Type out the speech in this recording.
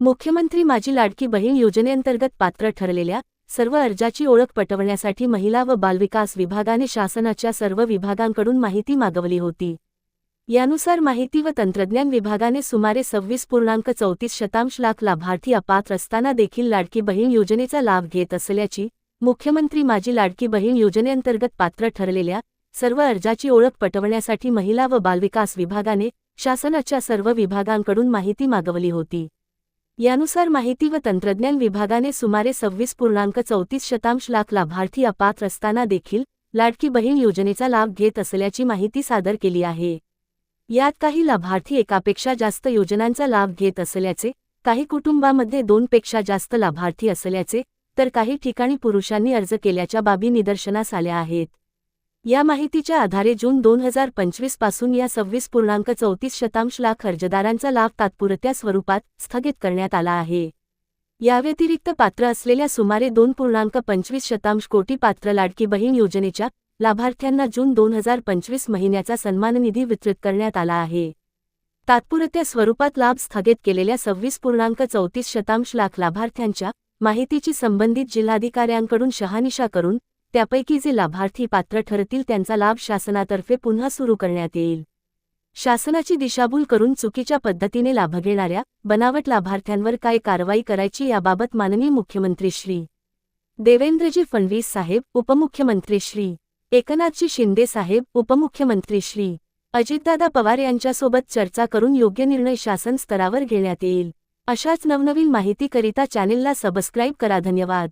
मुख्यमंत्री माझी लाडकी बहीण योजनेअंतर्गत पात्र ठरलेल्या सर्व अर्जाची ओळख पटवण्यासाठी महिला व बालविकास विभागाने शासनाच्या सर्व विभागांकडून माहिती मागवली होती. यानुसार माहिती व तंत्रज्ञान विभागाने सुमारे सव्वीस पूर्णांक चौतीस शतांश लाख लाभार्थी अपात्र असताना देखील लाडकी बहीण योजनेचा लाभ घेत असल्याची मुख्यमंत्री माझी लाडकी बहीण योजनेअंतर्गत पात्र ठरलेल्या सर्व अर्जाची ओळख पटवण्यासाठी महिला व बालविकास विभागाने शासनाच्या सर्व विभागांकडून माहिती मागवली होती. यानुसार माहिती व तंत्रज्ञान विभागाने सुमारे सव्वीस पूर्णांक चौतीस शतांश लाख लाभार्थी अपात्र असताना देखील लाडकी बहीण योजनेचा लाभ घेत असल्याची माहिती सादर केली आहे. यात काही लाभार्थी एकापेक्षा जास्त योजनांचा लाभ घेत असल्याचे काही कुटुंबामध्ये दोनपेक्षा जास्त लाभार्थी असल्याचे तर काही ठिकाणी पुरुषांनी अर्ज केल्याच्या बाबी निदर्शनास आल्या आहेत. या माहितीच्या आधारे जून दोन हजार पंचवीसपासून या सव्वीस पूर्णांक चौतीस शतांश लाख अर्जदारांचा लाभ तात्पुरत्या स्वरूपात स्थगित करण्यात आला आहे. याव्यतिरिक्त पात्र असलेल्या सुमारे दोन पूर्णांक पंचवीस शतांश कोटी पात्र लाडकी बहीण योजनेच्या लाभार्थ्यांना जून दोन हजार पंचवीस महिन्याचा सन्मान निधी वितरित करण्यात आला आहे. तात्पुरत्या स्वरूपात लाभ स्थगित केलेल्या सव्वीस पूर्णांक चौतीस शतांश लाख लाभार्थ्यांच्या माहितीची संबंधित जिल्हाधिकाऱ्यांकडून शहानिशा करून त्यापैकी जे लाभार्थी पात्र ठरतील त्यांचा लाभ शासनातर्फे पुन्हा सुरू करण्यात येईल. शासनाची दिशाभूल करून चुकीच्या पद्धतीने लाभ घेणाऱ्या बनावट लाभार्थ्यांवर काय कारवाई करायची याबाबत माननीय मुख्यमंत्री श्री. देवेंद्रजी फडणवीस साहेब उपमुख्यमंत्री श्री. एकनाथजी शिंदे साहेब उपमुख्यमंत्री श्री. अजितदादा पवार यांच्यासोबत चर्चा करून योग्य निर्णय शासन स्तरावर घेण्यात येईल. अशाच नवनवीन माहितीकरिता चॅनेलला सबस्क्राईब करा. धन्यवाद.